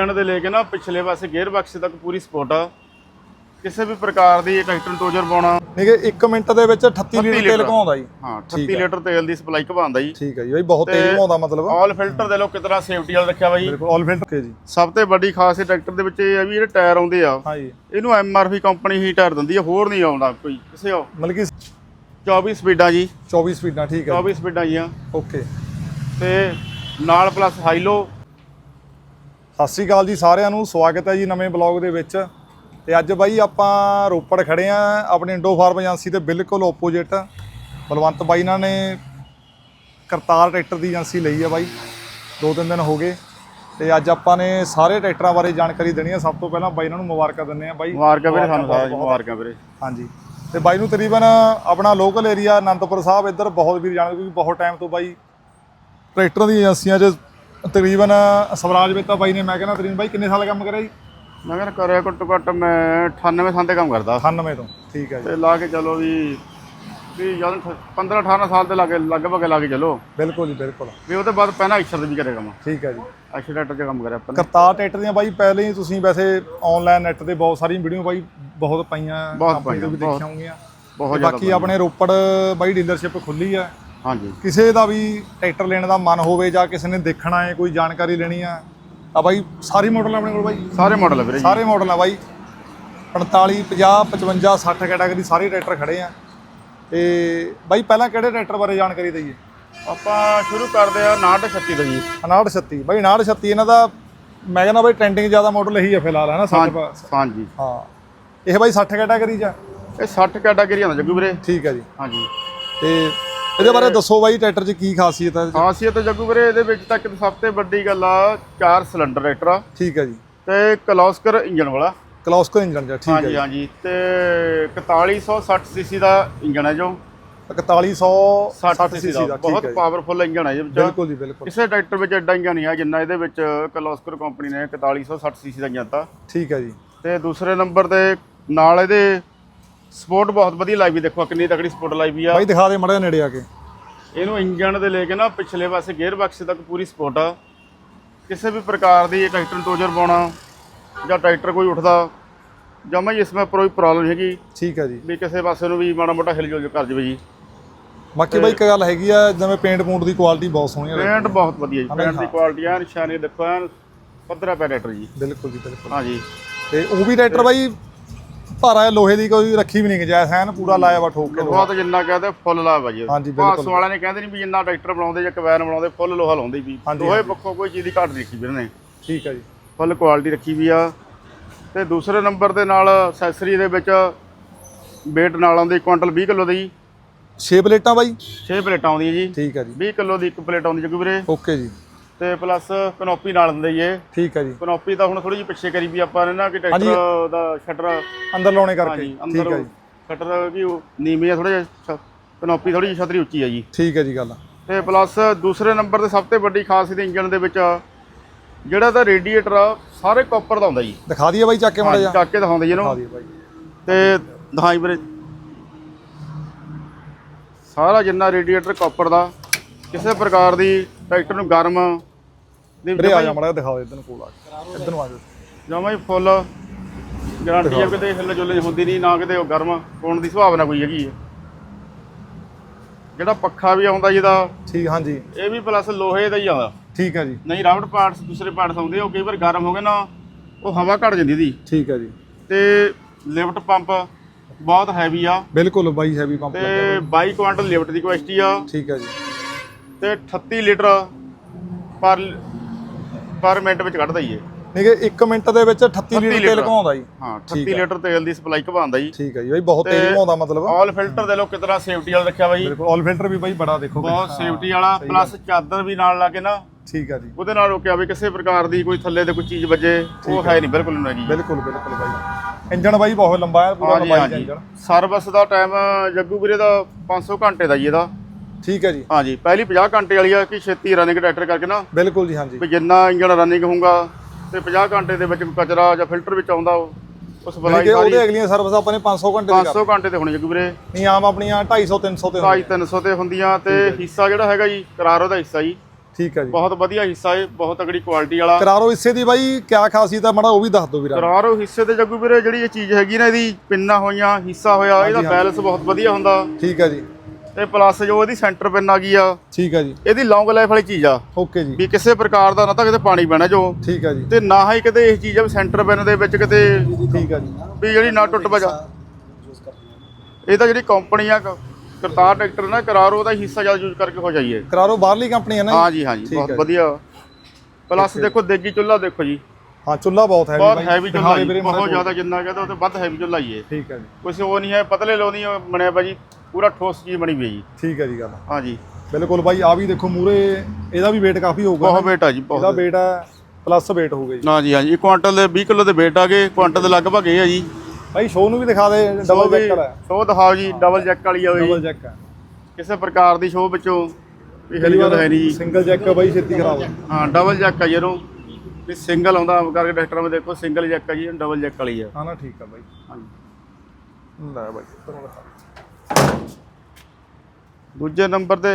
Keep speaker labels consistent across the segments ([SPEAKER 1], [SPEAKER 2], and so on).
[SPEAKER 1] ਇਹਨਾਂ ਦੇ ਲੈ ਕੇ ਨਾ ਪਿਛਲੇ ਪਾਸੇ ਗੇਅਰ ਬਕਸੇ ਤੱਕ ਪੂਰੀ ਸਪੋਰਟ ਆ। ਕਿਸੇ ਵੀ ਪ੍ਰਕਾਰ ਦੀ ਟਰੈਕਟਰ ਟੋਜਰ ਪਾਉਣਾ।
[SPEAKER 2] ਠੀਕ ਹੈ 1 ਮਿੰਟ ਦੇ ਵਿੱਚ 38 ਲੀਟਰ। ਤੇਲ ਘਮਾਉਂਦਾ ਜੀ।
[SPEAKER 1] ਹਾਂ
[SPEAKER 2] ਠੀਕ
[SPEAKER 1] 38
[SPEAKER 2] ਆ।
[SPEAKER 1] ਲੀਟਰ ਤੇਲ ਦੀ ਸਪਲਾਈ ਘਵਾਉਂਦਾ ਜੀ।
[SPEAKER 2] ਠੀਕ ਹੈ ਜੀ ਬਾਈ ਬਹੁਤ ਤੇਜ਼
[SPEAKER 1] ਤੇ
[SPEAKER 2] ਘਮਾਉਂਦਾ ਮਤਲਬ।
[SPEAKER 1] ਆਲ ਫਿਲਟਰ ਦੇ ਲੋ ਕਿਤਨਾ ਸੇਫਟੀ ਵਾਲਾ ਰੱਖਿਆ ਜੀ
[SPEAKER 2] ਬਿਲਕੁਲ ਆਲ ਫਿਲਟਰ ਕੇ ਜੀ।
[SPEAKER 1] ਸਭ ਤੋਂ ਵੱਡੀ ਖਾਸ ਇਹ ਟਰੈਕਟਰ ਦੇ ਵਿੱਚ ਇਹ ਆ ਵੀ ਜਿਹੜੇ ਟਾਇਰ ਆਉਂਦੇ ਆ
[SPEAKER 2] ਹਾਂ ਜੀ।
[SPEAKER 1] ਇਹਨੂੰ ਐਮਆਰਪੀ ਕੰਪਨੀ ਹੀ ਟਾਇਰ ਦਿੰਦੀ ਆ ਹੋਰ ਨਹੀਂ ਆਉਂਦਾ ਕੋਈ ਕਿਸੇ ਹੋ
[SPEAKER 2] ਮਤਲਬ ਕਿ
[SPEAKER 1] 24 ਸਪੀਡਾਂ ਜੀ।
[SPEAKER 2] 24 ਸਪੀਡਾਂ ਠੀਕ ਹੈ
[SPEAKER 1] 24 ਸਪੀਡਾਂ ਜੀ ਆ
[SPEAKER 2] ਓਕੇ।
[SPEAKER 1] ਤੇ ਨਾਲ ਪਲੱਸ ਹਾਈਲੋ
[SPEAKER 2] ਸਤਿ ਸ਼੍ਰੀ ਅਕਾਲ ਜੀ ਸਾਰਿਆਂ ਨੂੰ ਸਵਾਗਤ ਹੈ ਜੀ ਨਵੇਂ ਬਲੌਗ ਦੇ ਵਿੱਚ। ਤੇ ਅੱਜ ਬਾਈ ਆਪਾਂ ਰੋਪੜ ਖੜੇ ਆ ਆਪਣੀ ਇੰਡੋ ਫਾਰਮ ਏਜੰਸੀ ਦੇ ਬਿਲਕੁਲ ਆਪੋਜੀਟ ਬਲਵੰਤ ਬਾਈ ਇਹਨਾਂ ਨੇ ਕਰਤਾਰ ਟਰੈਕਟਰ ਦੀ ਏਜੰਸੀ ਲਈ ਆ ਬਾਈ ਦੋ ਤਿੰਨ ਦਿਨ ਹੋ ਗਏ। ਤੇ ਅੱਜ ਆਪਾਂ ਨੇ ਸਾਰੇ ਟਰੈਕਟਰਾਂ ਬਾਰੇ ਜਾਣਕਾਰੀ ਦੇਣੀ ਆ। ਸਭ ਤੋਂ ਪਹਿਲਾਂ ਬਾਈ ਇਹਨਾਂ ਨੂੰ ਮੁਬਾਰਕਾਂ ਦਿੰਦੇ ਆ ਬਾਈ।
[SPEAKER 1] ਮੁਬਾਰਕਾਂ ਵੀਰੇ ਸਾਨੂੰ
[SPEAKER 2] ਬਹੁਤ-
[SPEAKER 1] ਸਾਰਿਆਂ ਨੂੰ। ਮੁਬਾਰਕਾਂ ਵੀਰੇ।
[SPEAKER 2] ਹਾਂਜੀ। ਤੇ ਬਾਈ ਨੂੰ ਤਕਰੀਬਨ ਆਪਣਾ ਲੋਕਲ ਏਰੀਆ ਅਨੰਦਪੁਰ ਸਾਹਿਬ ਇੱਧਰ ਬਹੁਤ ਵੀਰ ਜਾਣਦੇ ਕਿਉਂਕਿ ਬਹੁਤ ਟਾਈਮ ਤੋਂ ਬਾਈ ਟਰੈਕਟਰਾਂ ਦੀ ਏਜੰਸੀਆਂ 'ਚ ਤਕਰੀਬਨ ਸਵਰਾਜ ਵੇਤਾ ਬਾਈ ਨੇ ਮੈਂ ਕਹਿੰਦਾ ਤਕਰੀਬਨ ਬਾਈ ਕਿੰਨੇ ਸਾਲ ਕੰਮ ਕਰਿਆ ਜੀ?
[SPEAKER 1] ਮੈਂ ਕਹਿੰਦਾ ਕਰਿਆ ਘੱਟੋ ਘੱਟ ਮੈਂ 98 ਸਾਲ ਤੇ ਕੰਮ ਕਰਦਾ।
[SPEAKER 2] 98 ਤੋਂ ਠੀਕ ਹੈ ਜੀ।
[SPEAKER 1] ਤੇ ਲਾ ਕੇ ਚਲੋ ਵੀ ਵੀ ਜਦ 15 18 ਸਾਲ ਦੇ ਲਾਗੇ ਲਗਭਗ ਲਾ ਕੇ ਚਲੋ।
[SPEAKER 2] ਬਿਲਕੁਲ ਜੀ ਬਿਲਕੁਲ।
[SPEAKER 1] ਵੀ ਉਹਦੇ ਬਾਅਦ ਪਹਿਲਾਂ ਅਕਸ਼ਰ ਦੇ ਵੀ ਕਰਿਆ ਕੰਮ
[SPEAKER 2] ਠੀਕ ਹੈ ਜੀ।
[SPEAKER 1] ਐਕਸੀਡੈਂਟ 'ਚ ਕੰਮ ਕਰਿਆ ਆਪਾਂ।
[SPEAKER 2] ਕਰਤਾਰ ਟਰੈਕਟਰ ਦੀਆਂ ਬਾਈ ਪਹਿਲੇ ਹੀ ਤੁਸੀਂ ਵੈਸੇ ਆਨਲਾਈਨ ਨੈਟ ਤੇ ਬਹੁਤ ਸਾਰੀਆਂ ਵੀਡੀਓ ਬਾਈ ਬਹੁਤ ਪਾਈਆਂ
[SPEAKER 1] ਬਹੁਤ ਪਾਈਆਂ,
[SPEAKER 2] ਦੇਖੀਆਂ ਹੋਣਗੀਆਂ।
[SPEAKER 1] ਬਹੁਤ
[SPEAKER 2] ਤੇ
[SPEAKER 1] ਜ਼ਿਆਦਾ
[SPEAKER 2] ਬਾਕੀ ਆਪਣੇ ਰੋਪੜ ਬਾਈ ਡੀਲਰਸ਼ਿਪ ਖੁੱਲੀ ਆ।
[SPEAKER 1] ਹਾਂਜੀ।
[SPEAKER 2] ਕਿਸੇ ਦਾ ਵੀ ਟਰੈਕਟਰ ਲੈਣ ਦਾ ਮਨ ਹੋਵੇ ਜਾਂ ਕਿਸੇ ਨੇ ਦੇਖਣਾ ਹੈ ਕੋਈ ਜਾਣਕਾਰੀ ਲੈਣੀ ਆ ਤਾਂ ਬਾਈ ਸਾਰੀ ਮਾਡਲ ਆਪਣੇ ਕੋਲ ਬਾਈ।
[SPEAKER 1] ਸਾਰੇ ਮਾਡਲ ਵੀਰੇ ਜੀ।
[SPEAKER 2] ਸਾਰੇ ਮਾਡਲ ਆ ਬਾਈ। 45 50 55 60 ਕੈਟਾਗਰੀ ਸਾਰੇ ਟਰੈਕਟਰ ਖੜੇ ਆ। ਤੇ ਬਾਈ ਪਹਿਲਾਂ ਕਿਹੜੇ ਟਰੈਕਟਰ ਬਾਰੇ ਜਾਣਕਾਰੀ ਦਈਏ?
[SPEAKER 1] ਆਪਾਂ ਸ਼ੁਰੂ ਕਰਦੇ ਆ 936 ਦਾ ਜੀ।
[SPEAKER 2] 5936 ਬਾਈ 5936 ਇਹਨਾਂ ਦਾ ਮੈਂ ਕਹਿੰਦਾ ਬਾਈ ਟ੍ਰੈਂਡਿੰਗ ਜ਼ਿਆਦਾ ਮਾਡਲ ਇਹੀ ਆ ਫਿਲਹਾਲ ਹੈ ਨਾ 60 ਪਾ-
[SPEAKER 1] ਹਾਂਜੀ।
[SPEAKER 2] ਹਾਂ। ਇਹ ਬਾਈ 60 ਕੈਟਾਗਰੀ ਚ ਆ।
[SPEAKER 1] ਇਹ 60 ਕੈਟਾਗਰੀ ਆਉਂਦਾ ਜੱਗੂ ਵੀਰੇ।
[SPEAKER 2] ਠੀਕ ਹੈ ਜੀ।
[SPEAKER 1] ਹਾਂਜੀ।
[SPEAKER 2] ਤੇ ਇਹਦੇ ਬਾਰੇ ਦੱਸੋ ਬਾਈ ਟਰੈਕਟਰ 'ਚ ਕੀ ਖਾਸੀਅਤ ਹੈ
[SPEAKER 1] ਖਾਸੀਅਤ ਜੱਗੂ ਵੀਰੇ ਇਹਦੇ ਵਿੱਚ ਤੱਕ ਸਭ ਤੋਂ ਵੱਡੀ ਗੱਲ ਆ ਚਾਰ ਸਿਲੰਡਰ ਟਰੈਕਟਰ ਆ
[SPEAKER 2] ਠੀਕ ਹੈ ਜੀ।
[SPEAKER 1] ਤੇ ਕਲੌਸਕਰ ਇੰਜਨ ਵਾਲਾ।
[SPEAKER 2] ਕਲੌਸਕਰ ਇੰਜਨ ਆ, ਠੀਕ ਹੈ
[SPEAKER 1] ਹਾਂਜੀ
[SPEAKER 2] ਜੀ।
[SPEAKER 1] ਹਾਂਜੀ। ਤੇ 4160 ਸੀਸੀ ਦਾ ਇੰਜਨ ਹੈ ਜੋ।
[SPEAKER 2] 4160
[SPEAKER 1] 60 ਸੀਸੀ ਦਾ ਬਹੁਤ
[SPEAKER 2] ਜੀ।
[SPEAKER 1] ਪਾਵਰਫੁਲ ਇੰਜਨ ਹੈ ਵਿੱਚ।
[SPEAKER 2] ਬਿਲਕੁਲ ਜੀ ਬਿਲਕੁਲ।
[SPEAKER 1] ਕਿਸੇ ਟਰੈਕਟਰ ਵਿੱਚ ਐਡਾ ਇੰਜਨ ਨਹੀਂ ਆ ਜਿੰਨਾ ਇਹਦੇ ਵਿੱਚ ਕਲੌਸਕਰ ਕੰਪਨੀ ਨੇ 4160 ਸੀਸੀ ਦਾ ਇੰਜਨ ਤਾ
[SPEAKER 2] ਠੀਕ ਹੈ ਜੀ।
[SPEAKER 1] ਤੇ ਦੂਸਰੇ ਨੰਬਰ ਤੇ ਨਾਲ ਇਹਦੇ ਸਪੋਰਟ ਬਹੁਤ ਵਧੀਆ ਲਾਈ ਵੀ ਦੇਖੋ ਕਿੰਨੀ ਤਕੜੀ ਸਪੋਰਟ ਲਾਈ ਵੀ ਆ।
[SPEAKER 2] ਬਾਈ ਦਿਖਾ ਦੇ ਮੜਾ ਨੇੜੇ ਆ ਕੇ।
[SPEAKER 1] ਇਹਨੂੰ ਇੰਜਨ ਦੇ ਲੈ ਕੇ ਨਾ ਪਿਛਲੇ ਪਾਸੇ ਗੇਅਰ ਬਕਸੇ ਤੱਕ ਪੂਰੀ ਸਪੋਰਟ ਆ। ਕਿਸੇ ਵੀ ਪ੍ਰਕਾਰ ਦੀ ਟਰੈਕਟਰ ਟੋਜਰ ਪਾਉਣਾ ਜਾਂ ਟਰੈਕਟਰ ਕੋਈ ਉੱਠਦਾ ਜਮਾ ਹੀ ਇਸ ਵਿੱਚ ਕੋਈ ਪ੍ਰੋਬਲਮ ਹੈਗੀ
[SPEAKER 2] ਠੀਕ ਹੈ ਜੀ।
[SPEAKER 1] ਵੀ ਕਿਸੇ ਪਾਸੇ ਨੂੰ ਵੀ ਮਾੜਾ ਮੋਟਾ ਹਿਲ ਜੁਲ ਕਰ ਜਵੇ ਜੀ।
[SPEAKER 2] ਬਾਕੀ ਬਾਈ ਇੱਕ ਗੱਲ ਹੈਗੀ ਆ ਜਿਵੇਂ ਪੇਂਟ ਪੂੰਟ ਦੀ ਕੁਆਲਿਟੀ ਬਹੁਤ ਸੋਹਣੀ ਹੈ
[SPEAKER 1] ਪੇਂਟ ਬਹੁਤ ਵਧੀਆ ਜੀ
[SPEAKER 2] ਹਾਂ,
[SPEAKER 1] ਪੇਂਟ ਦੀ
[SPEAKER 2] ਹਾਂ।
[SPEAKER 1] ਕੁਆਲਿਟੀ ਆ ਨਿਸ਼ਾਨੀ ਦੇਖੋ ਪੱਧਰਾ ਟਰੈਕਟਰ ਜੀ।
[SPEAKER 2] ਬਿਲਕੁਲ ਜੀ ਬਿਲਕੁਲ।
[SPEAKER 1] ਹਾਂਜੀ
[SPEAKER 2] ਤੇ ਉਹ ਵੀ ਟਰੈਕਟਰ ਬਾਈ ਹੈ, ਲੋਹੇ ਦੀ ਕੋਈ ਰੱਖੀ ਵੀ ਨਹੀਂ ਗਜਾਇਸ ਹੈ ਨਾ ਪੂਰਾ ਲਾਇਆ ਵਾ ਠੋਕ ਕੇ ਲੋਹਾ।
[SPEAKER 1] ਬਹੁਤ ਜਿੰਨਾ ਕਹਦੇ ਫੁੱਲ ਲਾ ਵਾ ਜੀ।
[SPEAKER 2] ਹਾਂਜੀ, ਬਿਲਕੁਲ।
[SPEAKER 1] ਭਾਸ ਵਾਲਿਆਂ ਨੇ ਕਹਿੰਦੇ ਨਹੀਂ ਵੀ ਜਿੰਨਾ ਟਰੈਕਟਰ ਬਣਾਉਂਦੇ ਜਾਂ ਕਵੈਨ ਬਣਾਉਂਦੇ ਫੁੱਲ ਲੋਹਾ ਲਾਉਂਦੇ ਵੀ।
[SPEAKER 2] ਹਾਂਜੀ।
[SPEAKER 1] ਪੱਖੋਂ ਕੋਈ ਚੀਜ਼ ਦੀ ਘਾਟ ਨਹੀਂ ਰੱਖੀ ਵੀਰ ਨੇ।
[SPEAKER 2] ਠੀਕ ਹੈ ਜੀ।
[SPEAKER 1] ਫੁੱਲ ਕੁਆਲਿਟੀ ਰੱਖੀ ਵੀ ਆ। ਤੇ ਦੂਸਰੇ ਨੰਬਰ ਦੇ ਨਾਲ ਐਕਸੈਸਰੀ ਦੇ ਵਿੱਚ weight ਨਾਲ ਆਉਂਦੀ ਕੁਆਂਟਲ 20 ਕਿਲੋ ਦੀ।
[SPEAKER 2] 6 ਪਲੇਟਾਂ ਬਾਈ?
[SPEAKER 1] 6 ਪਲੇਟਾਂ ਆਉਂਦੀਆਂ ਜੀ।
[SPEAKER 2] ਠੀਕ ਹੈ ਜੀ।
[SPEAKER 1] 20 ਕਿਲੋ ਦੀ ਇੱਕ ਪਲੇਟ ਆਉਂਦੀ ਜੀ ਵੀਰੇ।
[SPEAKER 2] ਓਕੇ ਜੀ।
[SPEAKER 1] ਤੇ ਪਲੱਸ ਕਨੋਪੀ ਨਾਲ ਦਿੰਦੇ ਜੀ ਇਹ।
[SPEAKER 2] ਠੀਕ ਹੈ ਜੀ।
[SPEAKER 1] ਕਨੋਪੀ ਤਾਂ ਹੁਣ ਥੋੜੀ ਜਿਹੀ ਪਿੱਛੇ ਕਰੀ ਵੀ ਆਪਾਂ ਨੇ ਨਾ ਕਿ ਟਰੈਕਟਰ ਦਾ ਸ਼ਟਰ
[SPEAKER 2] ਅੰਦਰ ਲਾਉਣੇ ਕਰਕੇ।
[SPEAKER 1] ਹਾਂਜੀ
[SPEAKER 2] ਠੀਕ
[SPEAKER 1] ਅੰਦਰ
[SPEAKER 2] ਹੈ ਜੀ।
[SPEAKER 1] ਸ਼ਟਰ ਕੀ ਨੀਵੀਂ ਆ ਥੋੜਾ ਜਿਹਾ ਕਨੋਪੀ ਥੋੜੀ ਜਿਹੀ ਛਤਰੀ ਉੱਚੀ ਆ ਜੀ।
[SPEAKER 2] ਠੀਕ ਹੈ ਜੀ ਗੱਲ।
[SPEAKER 1] ਤੇ ਪਲੱਸ ਦੂਸਰੇ ਨੰਬਰ ਤੇ ਸਭ ਤੋਂ ਵੱਡੀ ਖਾਸੀਅਤ ਇੰਜਨ ਦੇ ਵਿੱਚ ਜਿਹੜਾ ਤਾਂ ਰੇਡੀਏਟਰ ਆ ਸਾਰੇ ਕਾਪਰ ਦਾ ਹੁੰਦਾ ਜੀ।
[SPEAKER 2] ਦਿਖਾ ਦਈਏ ਬਾਈ ਚੱਕ ਕੇ ਮੜਾ ਜਾ
[SPEAKER 1] ਚੱਕ ਕੇ ਦਿਖਾਉਂਦੇ ਜੀ
[SPEAKER 2] ਦਿਖਾ
[SPEAKER 1] ਇਹਨੂੰ
[SPEAKER 2] ਦਈਏ ਬਾਈ।
[SPEAKER 1] ਤੇ ਦਿਖਾਈ ਵੀਰੇ। ਸਾਰਾ ਜਿੰਨਾ ਰੇਡੀਏਟਰ ਕਾਪਰ ਦਾ ਕਿਸੇ ਪ੍ਰਕਾਰ ਦੀ ਟਰੈਕਟਰ ਨੂੰ ਗਰਮ
[SPEAKER 2] ਵੀਰੇ ਆ ਜਾ ਮੜਾ ਦਿਖਾਓ ਇਧਰ ਨੂੰ ਕੋਲ ਆ ਕੇ। ਇਧਰ ਨੂੰ ਆ ਜਾਓ।
[SPEAKER 1] ਜਮਾ ਹੀ ਫੁੱਲ ਗਾਰੰਟੀ ਆ ਕਿਤੇ ਹਿੱਲ ਜੁੱਲ ਹੁੰਦੀ ਨਹੀਂ ਨਾ ਕਿਤੇ ਉਹ ਗਰਮ ਹੋਣ ਦੀ ਸੁਭਾਵਨਾ ਕੋਈ ਹੈਗੀ ਹੈ। ਜਿਹੜਾ ਪੱਖਾ ਵੀ ਆਉਂਦਾ ਜਿਹਦਾ
[SPEAKER 2] ਠੀਕ ਹਾਂਜੀ।
[SPEAKER 1] ਇਹ ਵੀ ਪਲੱਸ ਲੋਹੇ ਦਾ ਹੀ ਆਉਂਦਾ
[SPEAKER 2] ਠੀਕ ਹੈ ਜੀ।
[SPEAKER 1] ਨਹੀਂ ਰਾਵਟ ਪਾਰਟਸ ਦੂਸਰੇ ਪਾਰਟਸ ਆਉਂਦੇ ਉਹ ਕਈ ਵਾਰ ਗਰਮ ਹੋ ਗਏ ਨਾ ਉਹ ਹਵਾ ਘਟ ਜਾਂਦੀ ਦੀ
[SPEAKER 2] ਠੀਕ ਹੈ ਜੀ।
[SPEAKER 1] ਤੇ ਲਿਫਟ ਪੰਪ ਬਹੁਤ ਹੈਵੀ ਆ।
[SPEAKER 2] ਬਿਲਕੁਲ ਬਾਈ ਹੈਵੀ ਪੰਪ
[SPEAKER 1] ਤੇ
[SPEAKER 2] ਲੱਗਿਆ
[SPEAKER 1] 22 ਕੁਆਂਟਲ ਲਿਫਟ ਦੀ ਕੁਐਸਟੀ ਆ।
[SPEAKER 2] ਠੀਕ ਹੈ ਜੀ।
[SPEAKER 1] ਤੇ 38 ਲੀਟਰ ਪਰ ਪਰ ਮਿੰਟ ਵਿੱਚ ਕੱਢਦਾ ਹੀ
[SPEAKER 2] ਨਹੀਂ ਕਿ 1 ਮਿੰਟ ਦੇ ਵਿੱਚ 38 ਲੀਟਰ ਤੇਲ। ਘਮਾਉਂਦਾ ਜੀ।
[SPEAKER 1] ਹਾਂ
[SPEAKER 2] ਠੀਕ
[SPEAKER 1] 38 ਲੀਟਰ ਤੇਲ ਦੀ ਸਪਲਾਈ ਘਵਾਉਂਦਾ ਜੀ।
[SPEAKER 2] ਠੀਕ ਹੈ ਜੀ ਬਾਈ ਬਹੁਤ ਤੇਜ਼ ਘਮਾਉਂਦਾ ਮਤਲਬ।
[SPEAKER 1] ਆਲ ਫਿਲਟਰ ਦੇ ਲੋ ਕਿਤਨਾ ਸੇਫਟੀ ਵਾਲਾ ਰੱਖਿਆ ਜੀ।
[SPEAKER 2] ਬਿਲਕੁਲ ਆਲ ਫਿਲਟਰ ਵੀ ਬਾਈ ਬੜਾ ਦੇਖੋ
[SPEAKER 1] ਬਹੁਤ ਸੇਫਟੀ ਵਾਲਾ ਪਲੱਸ ਚਾਦਰ ਵੀ ਨਾਲ ਲਾ ਕੇ ਨਾ।
[SPEAKER 2] ਠੀਕ ਹੈ ਜੀ।
[SPEAKER 1] ਉਹਦੇ ਨਾਲ ਰੋਕਿਆ ਵੀ ਕਿਸੇ ਪ੍ਰਕਾਰ ਦੀ ਕੋਈ ਥੱਲੇ ਤੇ ਕੋਈ ਚੀਜ਼ ਵੱਜੇ ਉਹ ਹੈ ਨਹੀਂ ਬਿਲਕੁਲ ਨਹੀਂ ਜੀ।
[SPEAKER 2] ਬਿਲਕੁਲ ਬਿਲਕੁਲ ਬਾਈ। ਇੰਜਨ ਬਾਈ ਬਹੁਤ ਲੰਬਾ ਹੈ ਪੂਰਾ ਲੰਬਾਈ ਦਾ
[SPEAKER 1] ਸਰਵਿਸ ਦਾ ਟਾਈਮ ਜੱਗੂ ਵੀਰੇ ਦਾ 500 ਘੰਟੇ ਦਾ ਜੀ ਇਹਦਾ।
[SPEAKER 2] ਠੀਕ ਹੈ ਜੀ।
[SPEAKER 1] ਹਾਂਜੀ ਪਹਿਲੀ 50 ਘੰਟੇ ਵਾਲੀ ਆ ਕਿ ਛੇਤੀ ਰਨਿੰਗ ਟਰੈਕਟਰ ਕਰਕੇ ਨਾ।
[SPEAKER 2] ਬਿਲਕੁਲ ਜੀ ਹਾਂਜੀ।
[SPEAKER 1] ਵੀ ਜਿੰਨਾ ਇੰਜਨ ਰਨਿੰਗ ਹੋਊਗਾ ਤੇ 50 ਘੰਟੇ ਦੇ ਵਿੱਚ ਕਚਰਾ ਜਾਂ ਫਿਲਟਰ ਵਿੱਚ ਆਉਂਦਾ ਉਹ ਉਸ ਬਲਾਈ ਸਾਰੀ
[SPEAKER 2] ਉਹਦੇ ਅਗਲੀਆਂ ਸਰਵਿਸ ਆਪਾਂ ਨੇ 500 ਘੰਟੇ ਦੀ ਕਰ
[SPEAKER 1] 500 ਘੰਟੇ ਤੇ ਹੋਣੀ ਜੱਗੂ ਵੀਰੇ।
[SPEAKER 2] ਨਹੀਂ ਆਮ ਆਪਣੀਆਂ 250 300 ਤੇ ਹੁੰਦੀ।
[SPEAKER 1] 250 300 ਤੇ ਹੁੰਦੀਆਂ ਤੇ ਹਿੱਸਾ ਜਿਹੜਾ ਹੈਗਾ ਜੀ? ਕਰਾਰ ਉਹਦਾ ਹਿੱਸਾ ਜੀ।
[SPEAKER 2] ਠੀਕ ਹੈ ਜੀ।
[SPEAKER 1] ਬਹੁਤ ਵਧੀਆ ਹਿੱਸਾ ਹੈ ਬਹੁਤ ਤਗੜੀ ਕੁਆਲਿਟੀ ਵਾਲਾ।
[SPEAKER 2] ਕਰਾਰੋ ਹਿੱਸੇ ਦੀ ਬਾਈ ਕਿਆ ਖਾਸੀਅਤ ਆ ਮਾੜਾ ਉਹ ਵੀ ਦੱਸ ਦਿਓ ਵੀਰਾ
[SPEAKER 1] ਕਰਾਰੋ ਹਿੱਸੇ ਤੇ ਜੱਗੂ ਵੀਰੇ ਜਿਹੜੀ ਇਹ ਚੀਜ਼ ਹੈਗੀ ਨਾ ਇਹਦੀ ਪਿੰਨਾ ਹੋਈਆਂ ਹਿੱਸਾ ਹੋਇਆ ਇਹਦਾ ਬੈਲੈਂਸ ਬਹੁਤ ਵਧੀਆ ਹੁੰਦਾ।
[SPEAKER 2] ਠੀਕ ਹੈ ਜੀ।
[SPEAKER 1] ਤੇ ਪਲੱਸ ਜੋ ਇਹਦੀ ਸੈਂਟਰ ਪਿੰਨ ਆ ਗਈ ਆ
[SPEAKER 2] ਠੀਕ ਹੈ ਜੀ।
[SPEAKER 1] ਇਹਦੀ ਲੌਂਗ ਲਾਈਫ ਵਾਲੀ ਚੀਜ਼ ਆ।
[SPEAKER 2] ਓਕੇ ਜੀ।
[SPEAKER 1] ਵੀ ਕਿਸੇ ਪ੍ਰਕਾਰ ਦਾ ਨਾ ਤਾਂ ਕਿਤੇ ਪਾਣੀ ਪੈਣਾ ਜੋ।
[SPEAKER 2] ਠੀਕ ਹੈ ਜੀ।
[SPEAKER 1] ਤੇ ਨਾ ਹੀ ਕਿਤੇ ਇਹ ਚੀਜ਼ ਆ ਵੀ ਸੈਂਟਰ ਪਿੰਨ ਦੇ ਵਿੱਚ ਕਿਤੇ
[SPEAKER 2] ਠੀਕ ਹੈ ਜੀ।
[SPEAKER 1] ਵੀ ਜਿਹੜੀ ਨਾ ਟੁੱਟ ਭਜਾ ਇਹ ਤਾਂ ਜਿਹੜੀ ਕੰਪਨੀ ਆ ਕਰਤਾਰ ਟਰੈਕਟਰ ਨਾ ਕਰਾਰੋ ਦਾ ਹਿੱਸਾ ਜ਼ਿਆਦਾ ਯੂਜ਼ ਕਰਕੇ ਹੋ ਜਾਈਏ।
[SPEAKER 2] ਕਰਾਰੋ ਬਾਹਰਲੀ ਕੰਪਨੀ ਹੈ ਨਾ?
[SPEAKER 1] ਹਾਂ ਜੀ ਹਾਂ ਜੀ ਬਹੁਤ। ਵਧੀਆ। ਪਲੱਸ ਦੇਖੋ ਦੇਗੀ ਚੁੱਲਾ ਦੇਖੋ ਜੀ।
[SPEAKER 2] ਹਾਂ ਚੁੱਲਾ ਬਹੁਤ ਹੈਵੀ
[SPEAKER 1] ਬਹੁਤ। ਹੈਵੀ ਚੁੱਲਾ ਜੀ ਬਹੁਤ। ਜ਼ਿਆਦਾ ਜਿੰਨਾ ਕਹਿੰਦਾ ਉਹ ਤੇ ਵੱਧ ਹੈਵੀ ਚੁੱਲਾ ਹੀ ਹੈ
[SPEAKER 2] ਠੀਕ ਹੈ ਜੀ।
[SPEAKER 1] ਕੁਛ ਉਹ ਨਹੀਂ ਹੈ ਪਤਲੇ ਲੋਨੀ ਬਣਿਆ ਭਾਜੀ ਪੂਰਾ ਠੋਸ ਚੀਜ਼ ਬਣੀ ਹੋਈ ਹੈ ਜੀ।
[SPEAKER 2] ਠੀਕ ਹੈ ਜੀ ਗੱਲ।
[SPEAKER 1] ਹਾਂ ਜੀ।
[SPEAKER 2] ਬਿਲਕੁਲ ਬਾਈ ਆ ਵੀ ਦੇਖੋ ਮੂਰੇ ਇਹਦਾ ਵੀ weight ਕਾਫੀ ਹੋਊਗਾ
[SPEAKER 1] ਬਹੁਤ weight ਆ ਜੀ
[SPEAKER 2] ਇਹਦਾ
[SPEAKER 1] ਬਹੁਤ
[SPEAKER 2] weight ਹੈ ਪਲੱਸ weight ਹੋਊਗਾ ਜੀ।
[SPEAKER 1] ਨਾ ਜੀ ਹਾਂ ਜੀ ਕੁਆਂਟਲ ਦੇ 20 ਕਿਲੋ ਦੇ weight ਆ ਗਏ ਕੁਆਂਟਲ ਦੇ ਲਗਭਗ ਇਹ ਆ ਜੀ।
[SPEAKER 2] ਬਾਈ ਸ਼ੋਅ ਨੂੰ ਵੀ ਦਿਖਾ ਦੇ ਡਬਲ ਜੈਕ ਵਾਲਾ
[SPEAKER 1] ਸ਼ੋਅ ਦਿਖਾਓ ਜੀ ਡਬਲ ਜੈਕ ਵਾਲੀ ਆ
[SPEAKER 2] ਡਬਲ
[SPEAKER 1] ਜੀ
[SPEAKER 2] ਜੈਕ ਹੈ
[SPEAKER 1] ਕਿਸੇ ਪ੍ਰਕਾਰ ਦੀ ਸ਼ੋਅ ਵਿੱਚੋਂ ਇਹ
[SPEAKER 2] ਕਈ ਵਾਰ
[SPEAKER 1] ਹੈ ਨਹੀਂ ਜੀ।
[SPEAKER 2] ਸਿੰਗਲ ਜੈਕ ਬਾਈ ਛੇਤੀ ਖਰਾਬ
[SPEAKER 1] ਹਾਂ ਡਬਲ ਜੈਕ ਆ ਜੀ ਇਹਨੂੰ। ਵੀ ਸਿੰਗਲ ਆਉਂਦਾ ਆਮ ਕਰਕੇ ਟਰੈਕਟਰਾਂ ਵਿੱਚ ਦੇਖੋ ਸਿੰਗਲ ਜੈਕ ਆ ਜੀ ਡਬਲ ਜੈਕ ਵਾਲੀ ਆ।
[SPEAKER 2] ਹਾਂ ਨਾ ਠੀਕ ਆ ਬਾਈ।
[SPEAKER 1] ਹਾਂਜੀ।
[SPEAKER 2] ਲੈ ਬਾਈ ਤੁਹਾਨੂੰ ਦਿਖਾ।
[SPEAKER 1] ਦੂਜੇ ਨੰਬਰ ਤੇ